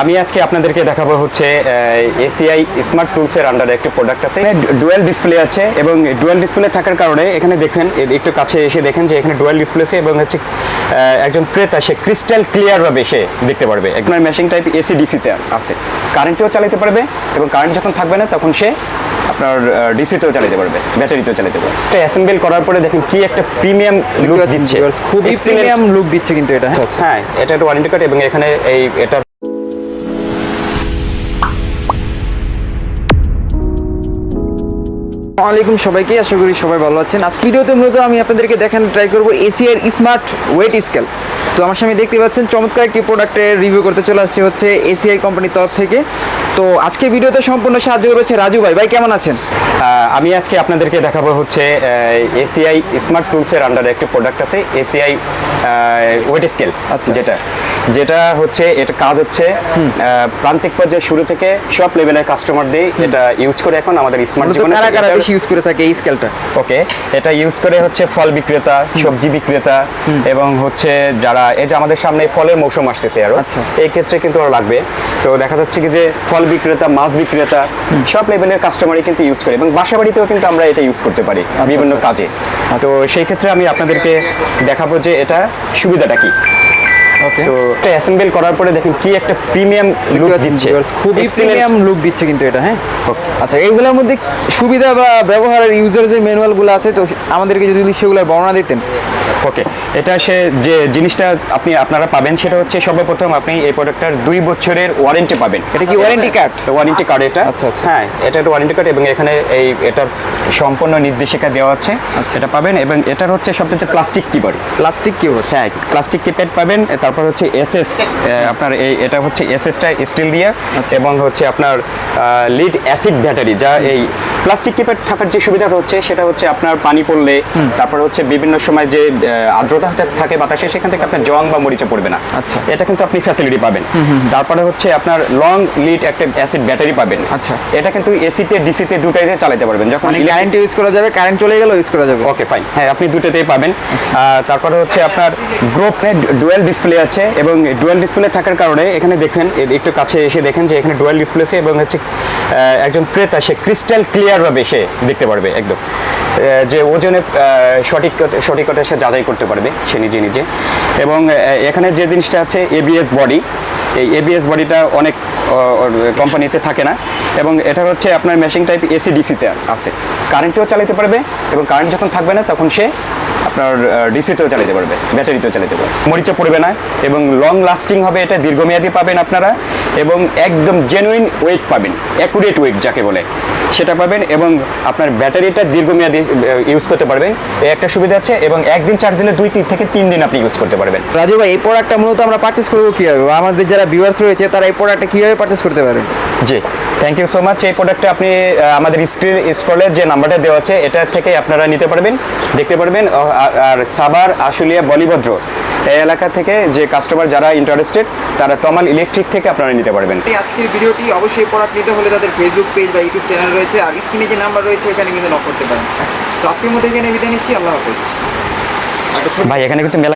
আমি আজকে আপনাদেরকে দেখাবো হচ্ছে এসিআই স্মার্ট টুলসের আন্ডারে একটি প্রোডাক্ট আছে। ডুয়েল ডিসপ্লে আছে এবং ডুয়েল ডিসপ্লে থাকার কারণে এখানে দেখেন একটু কাছে এসে দেখেন যে এখানে ডুয়েল ডিসপ্লে আছে এবং হচ্ছে একজন ক্রেতা সে ক্রিস্টাল ক্লিয়ার ভাবে সে দেখতে পারবে। একদম মেশিন টাইপ এসি ডিসিতে আছে। কারেন্টেও চালাতে পারবে এবং কারেন্ট যখন থাকবে না তখন সে আপনার ডিসিতেও চালাতে পারবে ব্যাটারিতেও চালাতে পারবে। এটা অ্যাসেম্বল করার পরে দেখেন কি একটা প্রিমিয়াম লুক দিচ্ছে। খুবই প্রিমিয়াম লুক দিচ্ছে কিন্তু এটা। হ্যাঁ হ্যাঁ এটা একটা ওয়ারেন্টি কার্ড এবং এখানে এই এটা আসসালামাইকুম সবাইকে, আশা করি সবাই ভালো আছেন। আজকে ভিডিওতে মূলত আমি আপনাদেরকে দেখানো ট্রাই করব এসিআর স্মার্ট ওয়েট স্কেল তো আমার সামনে দেখতে পাচ্ছেন চমৎকার একটি প্রোডাক্টের রিভিউ করতে চলে আসছে হচ্ছে এসিআই কোম্পানির তরফ থেকে। তো আজকে ভিডিওতে সম্পূর্ণ সাহায্য করেছে রাজু ভাই। ভাই কেমন আছেন? আমি আজকে আপনাদেরকে দেখাবো হচ্ছে এসিআই স্মার্ট টুলসের আন্ডারে একটি প্রোডাক্ট আছে এসিআই ওয়েট স্কেল। যেটা। যেটা হচ্ছে এটা কাজ হচ্ছে প্রান্তিক পর্যায়ে শুরু থেকে সব লেভেলের কাস্টমারদের এটা ইউজ করে এখন আমাদের স্মার্ট জীবনে কারা কারা বেশি ইউজ করে থাকে এই স্কেলটা ওকে এটা ইউজ করে হচ্ছে ফল বিক্রেতা সবজি বিক্রেতা এবং হচ্ছে যারা এই যে আমাদের সামনে ফলের মৌসুম আসতেছে আরও আচ্ছা। এই ক্ষেত্রে কিন্তু ওরা লাগবে। তো দেখা যাচ্ছে কি যে ফল বিক্রেতা মাছ বিক্রেতা সব লেভেলের কাস্টমারই কিন্তু ইউজ করে এবং বাসা বাড়িতেও কিন্তু আমরা এটা ইউজ করতে পারি বিভিন্ন আচ্ছা। কাজে। তো সেই ক্ষেত্রে আমি আপনাদেরকে দেখাবো যে এটা সুবিধাটা কি। তো এটা অ্যাসেম্বল করার পরে দেখেন কি একটা প্রিমিয়াম লুক দিচ্ছে। খুবই প্রিমিয়াম লুক দিচ্ছে কিন্তু এটা হ্যাঁ? আচ্ছা এইগুলোর মধ্যে সুবিধা বা ব্যবহারের ইউজার যে ম্যানুয়ালগুলো আছে তো আমাদেরকে যদি সেগুলোর বর্ণনা দিতেন। ওকে এটা সে যে জিনিসটা আপনি আপনারা পাবেন সেটা হচ্ছে সর্বপ্রথম আপনি এই প্রোডাক্টটার দুই বছরের ওয়ারেন্টি পাবেন। এটা কি warranty card? ওয়ারেন্টি কার্ড এটা। আচ্ছা, আচ্ছা। হ্যাঁ এটা একটা ওয়ারেন্টি কার্ড এবং এখানে এই এটার সম্পূর্ণ নির্দেশিকা দেওয়া আছে। আচ্ছা। এটা পাবেন এবং এটার হচ্ছে সবচেয়ে প্লাস্টিক কিবোর্ড প্লাস্টিক কিবোর্ড হ্যাঁ প্লাস্টিক কিপ্যাড পাবেন তারপর হচ্ছে এসএস আপনার এই এটা হচ্ছে এসএসটা স্টিল দিয়ে আচ্ছা। এবং হচ্ছে আপনার লিড অ্যাসিড ব্যাটারি যা এই প্লাস্টিক কিপ্যাড থাকার যে সুবিধাটা হচ্ছে সেটা হচ্ছে আপনার পানি পড়লে তারপর হচ্ছে বিভিন্ন সময় যে আর্দ্রতা থাকে বাতাসে সেখান থেকে আপনার জং বা মরিচা পড়বে না। আচ্ছা। এটা কিন্তু আপনি ফ্যাসিলিটি পাবেন। তারপরে হচ্ছে আপনার লং লিড একটা অ্যাসিড ব্যাটারি পাবেন। আচ্ছা। এটা কিন্তু এসিতে ডিসিতে দুটাইতে চালাতে পারবেন। যখন মানে কারেন্ট ইউজ করা যাবে কারেন্ট চলে গেলে ইউজ করা যাবে। ওকে ফাইন হ্যাঁ আপনি দুটোতেই পাবেন। তারপরে হচ্ছে আপনার গ্রুপে ডুয়েল ডিসপ্লে আছে এবং ডুয়েল ডিসপ্লে থাকার কারণে এখানে দেখেন একটু কাছে এসে দেখেন যে এখানে ডুয়েল ডিসপ্লে আছে এবং হচ্ছে একজন ক্রেতা, সে ক্রিস্টাল ক্লিয়ারভাবে সে দেখতে পারবে একদম। যে ওজনে সঠিক সঠিকতা সে যাচাই করতে পারবে, সে নিজে নিজে। এবং এখানে যে জিনিসটা আছে এবিএস বডি এই এবিএস বডিটা অনেক কোম্পানিতে থাকে না। এবং এটা হচ্ছে আপনার মেশিন টাইপ এসি ডিসিতে আছে। কারেন্টেও চালাতে পারবে এবং কারেন্ট যখন থাকবে না, তখন সে আপনার ডিসিতেও চালাতে পারবে, ব্যাটারিতেও চালাতে পারবে। মরিচা পড়বে না এবং লং লাস্টিং হবে, এটা দীর্ঘমেয়াদী পাবেন আপনারা এবং একদম জেনুইন ওয়েট পাবেন অ্যাকুরেট ওয়েট যাকে বলে। সেটা পাবেন এবং আপনার ব্যাটারিটা দীর্ঘমেয়াদী ইউজ করতে পারবেন। এই একটা সুবিধা আছে এবং একদিন চার্জ দিলে দুই তিন থেকে তিন দিন আপনি ইউজ করতে পারবেন। রাজু ভাই এই প্রোডাক্টটা মূলত আমরা পার্চেস করব কীভাবে? বা আমাদের যারা ভিউয়ার্স রয়েছে তারা এই প্রোডাক্টটা কীভাবে পারচেস করতে পারে? জি থ্যাংক ইউ সো মাচ এই প্রোডাক্টটা আপনি আমাদের স্ক্রিন স্ক্রলের যে নাম্বারটা দেওয়া আছে এটা থেকে আপনারা নিতে পারবেন দেখতে পারবেন। আর সাবার আশুলিয়া বলিভদ্র এই এলাকা থেকে যে কাস্টমার যারা ইন্টারেস্টেড তারা তমাল ইলেকট্রিক থেকে আপনারা নিতে পারবেন। এই আজকের ভিডিওটি অবশ্যই প্রোডাক্ট নিতে হলে তাদের ফেসবুক পেজ বা ইউটিউব চ্যানেল রয়েছে, আর স্ক্রিনে যে নাম্বার রয়েছে, এখানে কিন্তু নক করতে পারেন। তো আজকের মধ্যে এখানে বিদায় নিচ্ছি, আল্লাহ হাফেজ। ভাই, এখানে কিন্তু মেলা